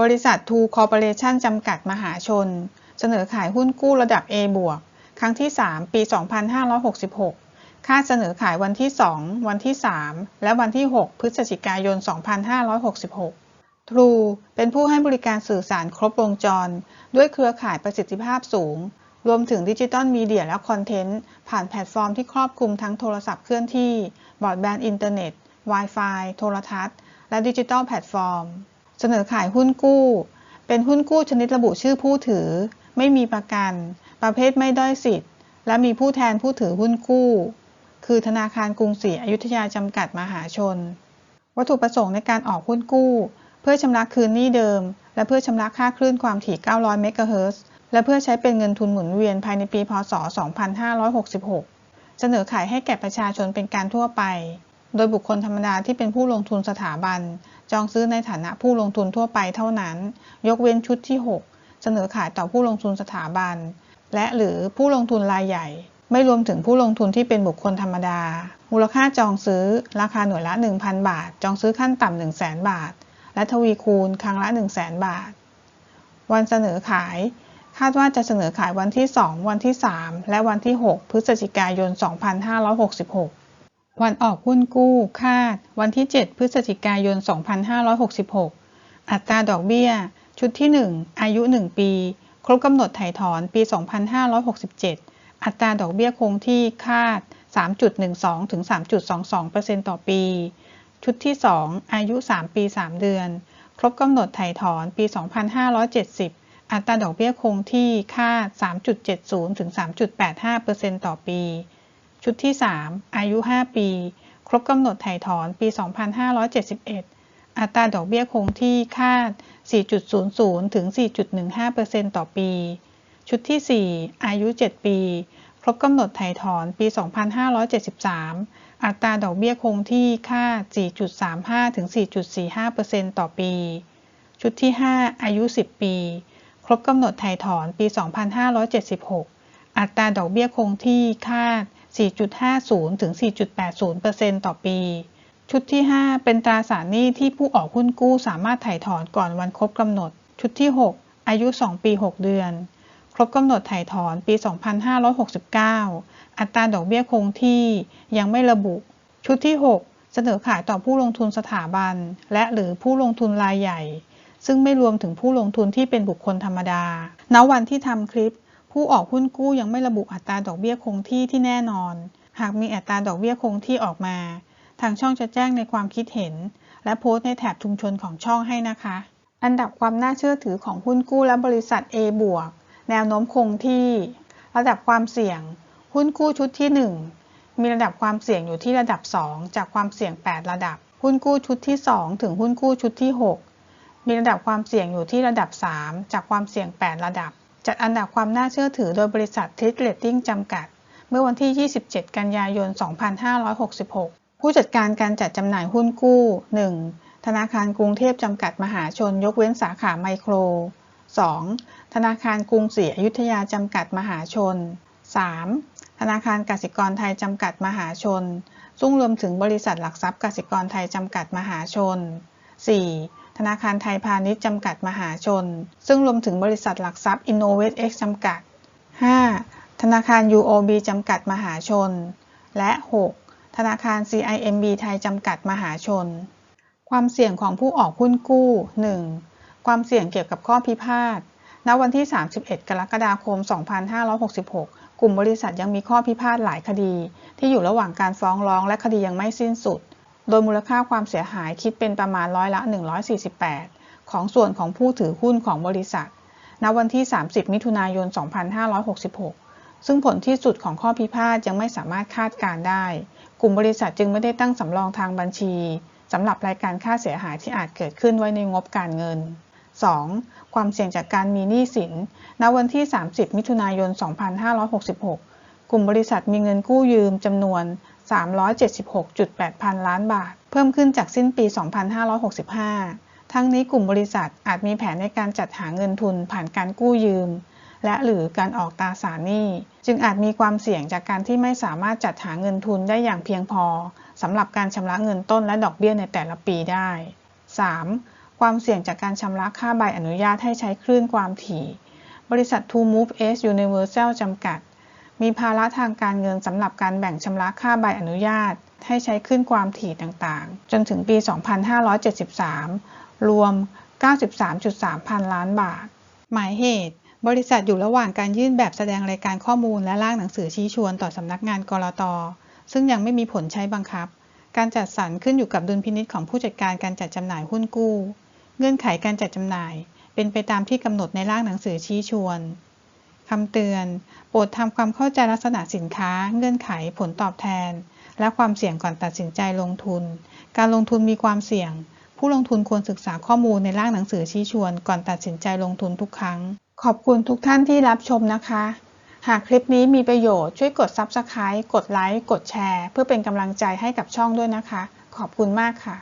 บริษัททูคอร์ปอเรชั่นจำกัดมหาชน เสนอขายหุ้นกู้ระดับ A บวกครั้งที่ 3 ปี 2566ค่าเสนอขายวันที่ 2 วันที่ 3 และวันที่ 6 พฤศจิกายน 2566 True เป็นผู้ให้บริการสื่อสารครบวงจร ด้วยเครือข่ายประสิทธิภาพสูง รวมถึงดิจิตอลมีเดียและคอนเทนต์ ผ่านแพลตฟอร์มที่ครอบคลุมทั้งโทรศัพท์เคลื่อนที่ บอรอดแบนด์อินเทอร์เน็ต Wi-Fi โทรทัศน์ และดิจิตอลแพลตฟอร์ม เสนอขายหุ้นกู้ เป็นหุ้นกู้ชนิดระบุชื่อผู้ถือ ไม่มีประกัน ประเภทไม่ด้อยสิทธิ์ และมีผู้แทนผู้ถือหุ้นกู้ คือธนาคารกรุงศรีอยุธยาจำกัดมหาชน วัตถุประสงค์ในการออกหุ้นกู้ เพื่อชำระคืนหนี้เดิม และเพื่อชำระค่าคลื่นความถี่ 900 เมกะเฮิรตซ์และเพื่อใช้เป็นเงินทุนหมุนเวียนภายในปี พศ 2566 เสนอขายให้แก่ประชาชนเป็นการทั่วไป โดยบุคคลธรรมดาที่เป็นผู้ลงทุนสถาบัน จองซื้อในฐานะผู้ลงทุนทั่วไปเท่านั้น ยกเว้นชุดที่ 6 เสนอขายต่อผู้ลงทุนสถาบัน และหรือผู้ลงทุนรายใหญ่ ไม่รวมถึงผู้ลงทุนที่เป็นบุคคลธรรมดา มูลค่าจองซื้อ ราคาหน่วยละ 1,000 บาท จองซื้อขั้นต่ำ 100,000 บาท และทวีคูณครั้งละ 100,000 บาท วันเสนอขาย คาดว่าจะเสนอขายวันที่ 2 วันที่ 3 และวันที่ 6 พฤศจิกายน 2566 วันออกหุ้นกู้คาด วันที่ 7 พฤศจิกายน 2566 อัตราดอกเบี้ย ชุดที่ 1 อายุ 1 ปี ครบกำหนดไถ่ถอนปี 2567 อัตราดอกเบี้ยคงที่คาด 3.12 ถึง 3.22%ต่อปี ชุดที่ 2 อายุ 3 ปี 3 เดือน ครบกำหนดไถ่ถอนปี 2570 อัตราดอกเบี้ยคงที่คาด 3.70 ถึง 3.85%ต่อปี ชุดที่ 3 อายุ 5 ปี ครบกำหนดถ่ายถอนปี 2571 อัตราดอกเบี้ยคงที่คาด 4.00 ถึง 4.15%ต่อปี ชุดที่ 4 อายุ 7 ปี ครบกำหนดถ่ายถอนปี 2573 อัตราดอกเบี้ยคงที่คาด 4.35 ถึง 4.45%ต่อปี ชุดที่ 5 อายุ 10 ปี ครบกำหนดถ่ายถอนปี 2576 อัตราดอกเบี้ยคงที่คาด 4.50 ถึง 4.80%ต่อปี ชุดที่ 5 เป็นตราสารหนี้ที่ผู้ออกหุ้นกู้สามารถถ่ายถอนก่อนวันครบกำหนด ชุดที่ 6 อายุ 2 ปี 6 เดือน ครบกำหนดถ่ายถอนปี 2569 อัตราดอกเบี้ยคงที่ยังไม่ระบุ ชุดที่ 6 เสนอขายต่อผู้ลงทุนสถาบัน และหรือผู้ลงทุนรายใหญ่ ซึ่งไม่รวมถึงผู้ลงทุนที่เป็นบุคคลธรรมดา ณ วันที่ทำคลิป ผู้ออกหุ้นกู้ยังไม่ระบุอัตราดอกเบี้ยคงที่ที่แน่นอน หากมีอัตราดอกเบี้ยคงที่ออกมา ทางช่องจะแจ้งในความคิดเห็น และโพสต์ในแถบชุมชนของช่องให้นะคะ อันดับความน่าเชื่อถือของหุ้นกู้และบริษัท A บวกแนวโน้มคงที่ ระดับความเสี่ยง หุ้นกู้ชุดที่ 1 มีระดับความเสี่ยงอยู่ที่ระดับ 2 จากความเสี่ยง 8 ระดับ หุ้นกู้ชุดที่ 2 ถึงหุ้นกู้ชุดที่ 6 มีระดับความเสี่ยงอยู่ที่ระดับ 3 จากความเสี่ยง 8 ระดับ จัดอันดับความน่าเชื่อถือโดยบริษัททิสเรตติ้งจำกัด เมื่อวันที่ 27 กันยายน 2566 ผู้จัดการการจัดจำหน่ายหุ้นกู้ 1. ธนาคารกรุงเทพจำกัดมหาชน ยกเว้นสาขาไมโคร 2. ธนาคารกรุงศรีอยุธยาจำกัดมหาชน 3. ธนาคารกสิกรไทยจำกัดมหาชน ซึ่งรวมถึงบริษัทหลักทรัพย์กสิกรไทยจำกัดมหาชน 4. ธนาคารไทยพาณิชย์จำกัดมหาชน ซึ่งรวมถึงบริษัทหลักทรัพย์ InnovAteX จำกัด 5. ธนาคาร UOB จำกัดมหาชน และ 6. ธนาคาร CIMB ไทยจำกัดมหาชน ความเสี่ยงของผู้ออกหุ้นกู้ 1. ความเสี่ยงเกี่ยวกับข้อพิพาท ณ วันที่ 31 กรกฎาคม 2566 กลุ่มบริษัทยังมีข้อพิพาทหลายคดี ที่อยู่ระหว่างการฟ้องร้องและคดียังไม่สิ้นสุด โดยมูลค่าความเสียหายคิดเป็นประมาณร้อยละ 148 ของส่วนของผู้ถือหุ้นของบริษัท ณ วันที่ 30 มิถุนายน 2566 ซึ่งผลที่สุดของข้อพิพาทยังไม่สามารถคาดการได้ กลุ่มบริษัทจึงไม่ได้ตั้งสำรองทางบัญชีสำหรับรายการค่าเสียหายที่อาจเกิดขึ้นไว้ในงบการเงิน 2. ความเสี่ยงจากการมีหนี้สิน ณ วันที่ 30 มิถุนายน 2566 กลุ่มบริษัทมีเงินกู้ยืมจำนวน 376.8 พันล้านบาท เพิ่มขึ้นจากสิ้นปี 2565 ทั้งนี้กลุ่มบริษัทอาจมีแผนในการจัดหาเงินทุนผ่านการกู้ยืม และหรือการออกตราสารหนี้ จึงอาจมีความเสี่ยงจากการที่ไม่สามารถจัดหาเงินทุนได้อย่างเพียงพอสำหรับการชำระเงินต้นและดอกเบี้ยในแต่ละปีได้ 3. ความเสี่ยงจากการชำระค่าใบอนุญาตให้ใช้คลื่นความถี่ บริษัท To Move S Universal จำกัด มีภาระทางการเงินสำหรับการแบ่งชำระค่าใบอนุญาต ให้ใช้คลื่นความถี่ต่างๆ จนถึงปี 2573 รวม 93.3 พันล้านบาท หมายเหตุ บริษัทอยู่ระหว่างการยื่นแบบแสดงรายการข้อมูลและร่างหนังสือชี้ชวนต่อสำนักงานกรตซึ่งยังไม่มีผลใช้บังคับ การจัดสรรขึ้นอยู่กับดุลพินิจของผู้จัดการการจัดจำหน่ายหุ้นกู้ เงื่อนไขการจัดจำหน่าย เป็นไปตามที่กำหนดในร่างหนังสือชี้ชวน คำเตือน โปรดทำความเข้าใจลักษณะสินค้า เงื่อนไข ผลตอบแทน และความเสี่ยงก่อนตัดสินใจลงทุน การลงทุนมีความเสี่ยง ผู้ลงทุนควรศึกษาข้อมูลในร่างหนังสือชี้ชวน ก่อนตัดสินใจลงทุนทุกครั้ง ขอบคุณทุกท่านที่รับชมนะคะ หากคลิปนี้มีประโยชน์ช่วยกด Subscribe กดไลค์ กดแชร์ เพื่อเป็นกำลังใจให้กับช่องด้วยนะคะ ขอบคุณมากค่ะ